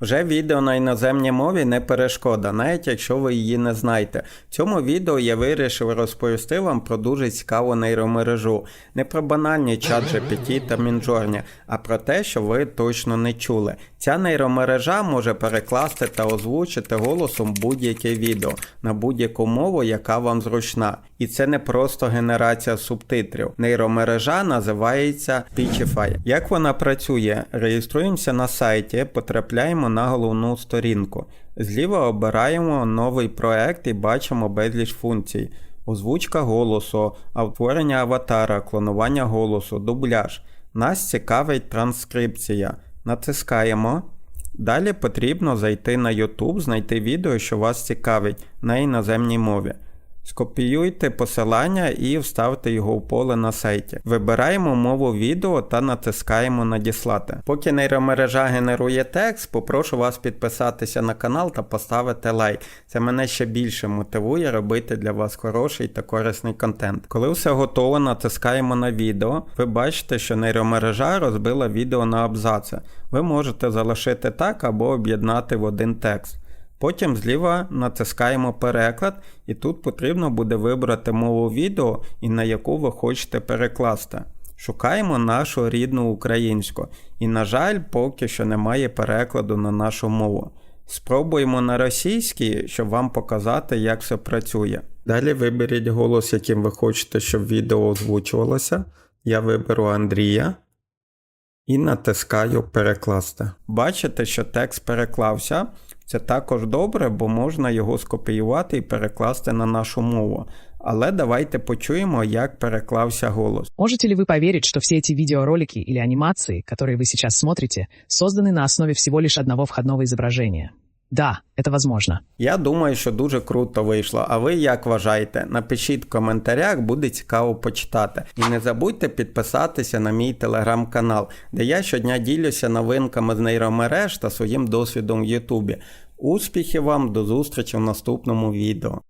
Вже відео на іноземній мові не перешкода, навіть якщо ви її не знаєте. В цьому відео я вирішив розповісти вам про дуже цікаву нейромережу. Не про банальні чат GPT та Мінджорні, а про те, що ви точно не чули. Ця нейромережа може перекласти та озвучити голосом будь-яке відео на будь-яку мову, яка вам зручна. І це не просто генерація субтитрів. Нейромережа називається Speechify. Як вона працює? Реєструємося на сайті, потрапляємо на головну сторінку. Зліва обираємо новий проект і бачимо безліч функцій. Озвучка голосу, утворення аватара, клонування голосу, дубляж. Нас цікавить транскрипція. Натискаємо. Далі потрібно зайти на YouTube, знайти відео, що вас цікавить на іноземній мові. Скопіюйте посилання і вставте його в поле на сайті. Вибираємо мову відео та натискаємо Надіслати. Поки нейромережа генерує текст, попрошу вас підписатися на канал та поставити лайк. Це мене ще більше мотивує робити для вас хороший та корисний контент. Коли все готово, натискаємо на відео. Ви бачите, що нейромережа розбила відео на абзаци. Ви можете залишити так або об'єднати в один текст. Потім зліва натискаємо переклад, і тут потрібно буде вибрати мову відео і на яку ви хочете перекласти. Шукаємо нашу рідну українську, і, на жаль, поки що немає перекладу на нашу мову. Спробуємо на російській, щоб вам показати, як все працює. Далі виберіть голос, яким ви хочете, щоб відео озвучувалося. Я виберу Андрія і натискаю перекласти. Бачите, що текст переклався. Це також добре, бо можна його скопіювати і перекласти на нашу мову. Але давайте почуємо, як переклався голос. Можете ли вы поверить, что все эти видеоролики или анимации, которые вы сейчас смотрите, созданы на основе всего лишь одного входного изображения? Да, це возможно. Я думаю, що дуже круто вийшло. А ви як вважаєте? Напишіть в коментарях, буде цікаво почитати. І не забудьте підписатися на мій телеграм-канал, де я щодня ділюся новинками з нейромереж та своїм досвідом в Ютубі. Успіхів вам, до зустрічі в наступному відео.